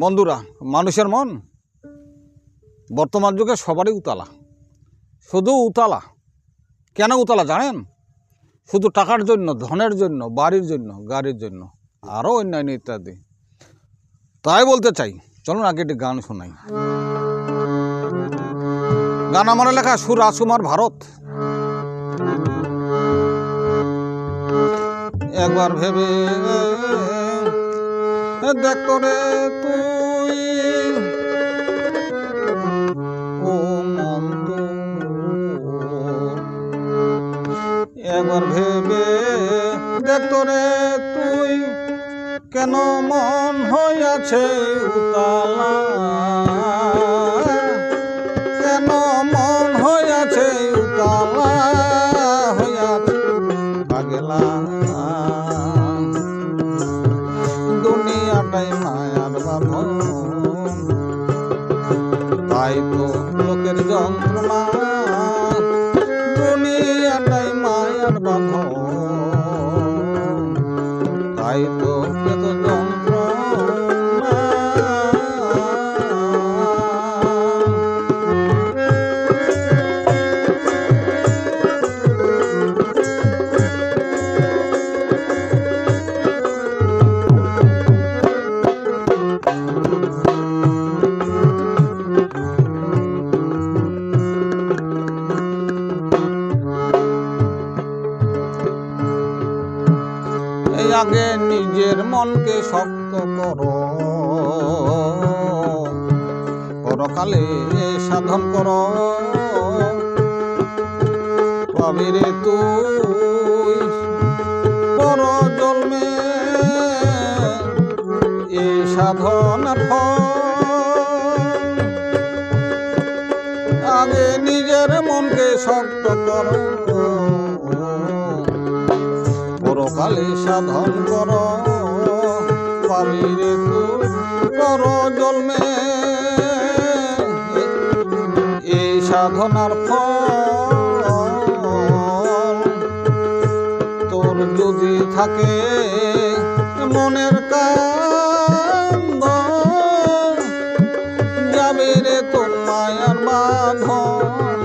বন্ধুরা, মানুষের মন বর্তমান যুগে সবারই উতালা। শুধু উতালা। কেন উতালা জানেন? শুধু টাকার জন্য, ধনের জন্য, বাড়ির জন্য, গাড়ির জন্য, আরও অন্যান্য ইত্যাদি। তাই বলতে চাই, চলুন আগে একটি গান শোনাই। গান আমার লেখা, সুর রাজকুমার ভারত। একবার ভেবে দেখ করে তুই। ও মন্দ ভেবে দেখ করে তুই কেন মন হইয়াছে উতালা। বাঁধন তাই তো লোকের যন্ত্রণা দুনিয়াটাই মায়ার বাঁধন। আগে নিজের মনকে শক্ত করো। পরকালে সাধন করো। রে তুই। ফল। আগে নিজের মনকে শক্ত করো। পরকালে সাধন কর। পাবি কর জন্মে। এই সাধনার ফল তোর যদি থাকে মনের যাবে রে মায়ার বাঁধন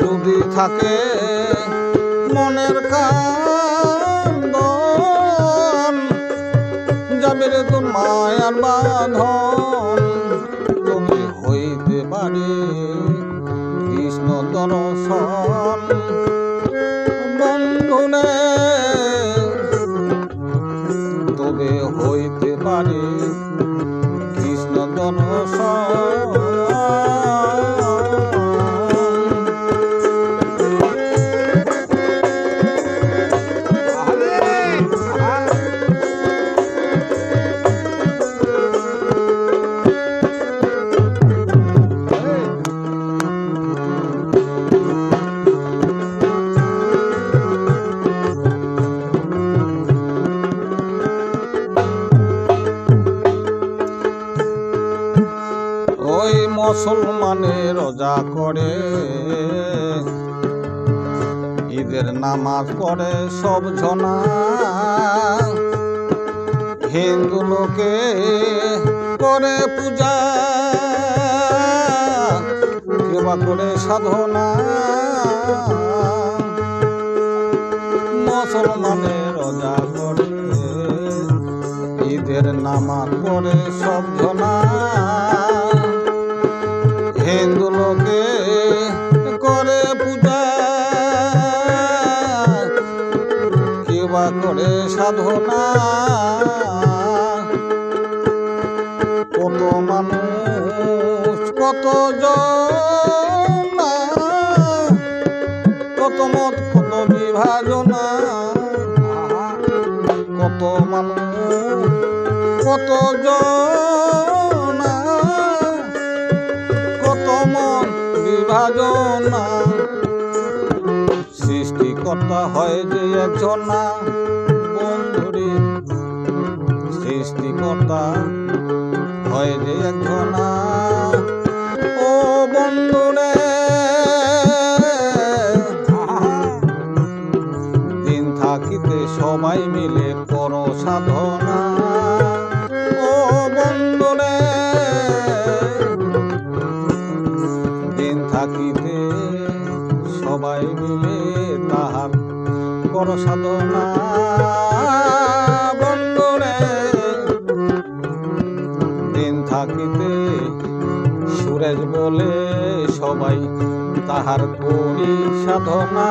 যদি থাকে মনের কান্দন। যাবে রে তোর মায়ার বাঁধন তুমি হইতে পারে কৃষ্ণ দর্শন। বন্ধুনে মুসলমানে রোজা করে। ঈদের নামাজ পড়ে সব জনা। হিন্দু লোকে করে পূজা। কেবা করে সাধনা। মুসলমানে রোজা করে। ঈদের নামাজ পড়ে সব জনা। হিন্দু করে পূজা। কেবা করে সাধনা। কত মানুষ, কত কত মত, কত বিভাজনা। কত মানুষ, কত জনা। বিভাজনা। সৃষ্টিকর্তা হয় যে একজন না, বন্ধুরে। সৃষ্টিকর্তা হয় যে একজন ও বন্ধুরে দিন থাকিতে সবাই মিলে কর সাধনা। সবাই মিলে তাহার কর সাধনা বন্ধুরে দিন থাকিতে সুরেশ বলে সবাই তাহার করি সাধনা